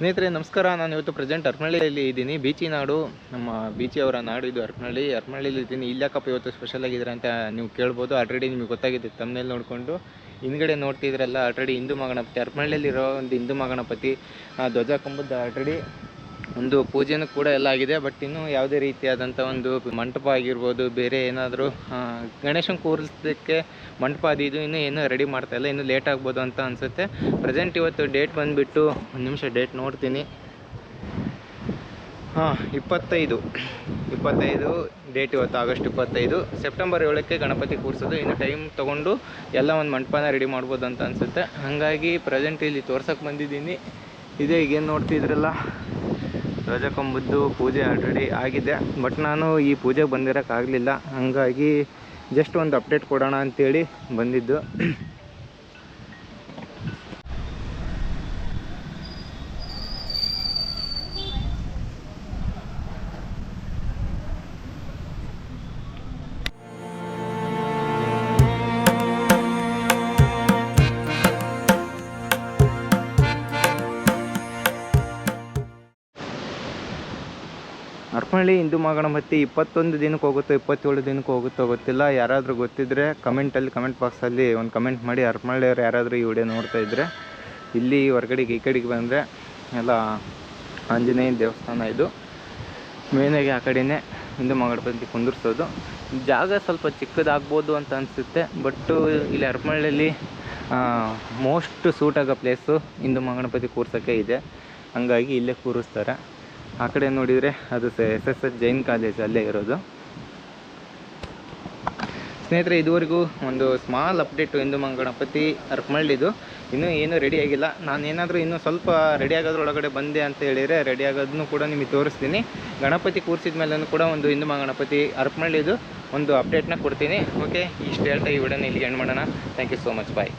ಸ್ನೇಹಿತರೆ, ನಮಸ್ಕಾರ. ನಾನು ಇವತ್ತು ಪ್ರೆಸೆಂಟ್ ಅರ್ಮಳ್ಳಿಯಲ್ಲಿ ಇದ್ದೀನಿ. ಬೀಚಿ ನಾಡು, ನಮ್ಮ ಬೀಚಿ ಅವರ ನಾಡು ಇದು ಅರ್ಮಳ್ಳಿ ಅರ್ಮಳ್ಳಿಯಲ್ಲಿ ಇದ್ದೀನಿ. ಇಲ್ಲಾಕಪ್ಪ ಇವತ್ತು ಸ್ಪೆಷಲ್ ಆಗಿದ್ದಾರೆ ಅಂತ ನೀವು ಕೇಳ್ಬೋದು. ಆಲ್ರೆಡಿ ನಿಮಗೆ ಗೊತ್ತಾಗಿದೆ ತಮ್ಮನೇಲಿ ನೋಡಿಕೊಂಡು. ಹಿಂದ್ಗಡೆ ನೋಡ್ತಿದ್ರಲ್ಲ ಆಲ್ರೆಡಿ ಹಿಂದೂ ಮಹಾಗಣಪತಿ ಅರ್ಮಳ್ಳಿಯಲ್ಲಿರೋ ಒಂದು ಹಿಂದೂ ಮಹಾಗಣಪತಿ ಧ್ವಜ ಕಂಬದ ಆಲ್ರೆಡಿ ಒಂದು ಪೂಜೆನೂ ಕೂಡ ಎಲ್ಲ ಆಗಿದೆ ಬಟ್ ಇನ್ನು ಯಾವುದೇ ರೀತಿಯಾದಂಥ ಒಂದು ಮಂಟಪ ಆಗಿರ್ಬೋದು, ಬೇರೆ ಏನಾದರೂ ಗಣೇಶನ ಕೂರಿಸೋದಕ್ಕೆ ಮಂಟಪ ಅದು ಇದು ಇನ್ನೂ ಏನೂ ರೆಡಿ ಮಾಡ್ತಾ ಇಲ್ಲ, ಇನ್ನೂ ಲೇಟ್ ಆಗ್ಬೋದು ಅಂತ ಅನಿಸುತ್ತೆ. ಪ್ರೆಸೆಂಟ್ ಇವತ್ತು ಡೇಟ್ ಬಂದುಬಿಟ್ಟು ಒಂದು ನಿಮಿಷ ಡೇಟ್ ನೋಡ್ತೀನಿ. ಹಾಂ, ಇಪ್ಪತ್ತೈದು. ಇಪ್ಪತ್ತೈದು ಡೇಟ್ ಇವತ್ತು ಆಗಸ್ಟ್ ಇಪ್ಪತ್ತೈದು. ಸೆಪ್ಟೆಂಬರ್ ಏಳಕ್ಕೆ ಗಣಪತಿ ಕೂರಿಸೋದು, ಇನ್ನು ಟೈಮ್ ತೊಗೊಂಡು ಎಲ್ಲ ಒಂದು ಮಂಟಪನ ರೆಡಿ ಮಾಡ್ಬೋದು ಅಂತ ಅನಿಸುತ್ತೆ. ಹಾಗಾಗಿ ಪ್ರೆಸೆಂಟ್ ಇಲ್ಲಿ ತೋರ್ಸೋಕೆ ಬಂದಿದ್ದೀನಿ. ಇದೇ, ಈಗೇನು ನೋಡ್ತಿದ್ರಲ್ಲ? ಧ್ವಜ ಕೊಂಬದ್ದು ಪೂಜೆ ಆಲ್ರೆಡಿ ಆಗಿದೆ. ಬಟ್ ನಾನು ಈ ಪೂಜೆಗೆ ಬಂದಿರೋಕ್ಕಾಗಲಿಲ್ಲ. ಹಾಗಾಗಿ ಜಸ್ಟ್ ಒಂದು ಅಪ್ಡೇಟ್ ಕೊಡೋಣ ಅಂತೇಳಿ ಬಂದಿದ್ದು. ಹರಪನಹಳ್ಳಿ ಹಿಂದೂ ಮಹಾಗಣಪತಿ ಇಪ್ಪತ್ತೊಂದು ದಿನಕ್ಕೆ ಹೋಗುತ್ತೋ, ಇಪ್ಪತ್ತೇಳು ದಿನಕ್ಕೆ ಹೋಗುತ್ತೋ ಗೊತ್ತಿಲ್ಲ. ಯಾರಾದರೂ ಗೊತ್ತಿದ್ದರೆ ಕಮೆಂಟಲ್ಲಿ ಕಮೆಂಟ್ ಬಾಕ್ಸಲ್ಲಿ ಒಂದು ಕಮೆಂಟ್ ಮಾಡಿ. ಹರಪನಹಳ್ಳಿಯವ್ರು ಯಾರಾದರೂ ಈ ವಿಡಿಯೋ ನೋಡ್ತಾ ಇದ್ದರೆ ಇಲ್ಲಿ ಹೊರಗಡೆಗೆ, ಈ ಕಡೆಗೆ ಬಂದರೆ ಎಲ್ಲ ಆಂಜನೇಯ ದೇವಸ್ಥಾನ ಇದು. ಮೇನಾಗಿ ಆ ಕಡೆಯೇ ಹಿಂದೂ ಮಹಾಗಣಪತಿ ಕುಂದಿರ್ಸೋದು. ಜಾಗ ಸ್ವಲ್ಪ ಚಿಕ್ಕದಾಗ್ಬೋದು ಅಂತ ಅನಿಸುತ್ತೆ. ಬಟ್ಟು ಇಲ್ಲಿ ಹರಪನಹಳ್ಳಿಯಲ್ಲಿ ಮೋಸ್ಟ್ ಸೂಟ್ ಆಗೋ ಪ್ಲೇಸು ಹಿಂದೂ ಮಹಾಗಣಪತಿ ಕೂರ್ಸೋಕ್ಕೆ ಇದೆ. ಹಂಗಾಗಿ ಇಲ್ಲೇ ಕೂರಿಸ್ತಾರೆ. ಆ ಕಡೆ ನೋಡಿದರೆ ಅದು S S S Jain college ಅಲ್ಲೇ ಇರೋದು. ಸ್ನೇಹಿತರೆ, ಇದುವರೆಗೂ ಒಂದು ಸ್ಮಾಲ್ ಅಪ್ಡೇಟು ಹಿಂದೂ ಗಣಪತಿ ಅರ್ಕಮಳ್ಳಿದು ಇನ್ನೂ ಏನೂ ರೆಡಿ ಆಗಿಲ್ಲ. ನಾನು ಏನಾದರೂ ಇನ್ನೂ ಸ್ವಲ್ಪ ರೆಡಿ ಆಗೋದ್ರೊಳಗಡೆ ಬಂದೆ ಅಂತ ಹೇಳಿದರೆ ರೆಡಿ ಆಗೋದನ್ನು ಕೂಡ ನಿಮಗೆ ತೋರಿಸ್ತೀನಿ. ಗಣಪತಿ ಕೂರಿಸಿದ ಮೇಲೂ ಕೂಡ ಒಂದು ಹಿಂದೂ ಗಣಪತಿ ಅರ್ಕಮಳ್ಳಿದು ಒಂದು ಅಪ್ಡೇಟ್ನ ಕೊಡ್ತೀನಿ. ಓಕೆ ಇಷ್ಟು ಹೇಳ್ತಾ ಈ ವಿಡಿಯೋನ ಇಲ್ಲಿಗೆ ಎಂಡ್ ಮಾಡೋಣ. Thank you so much bye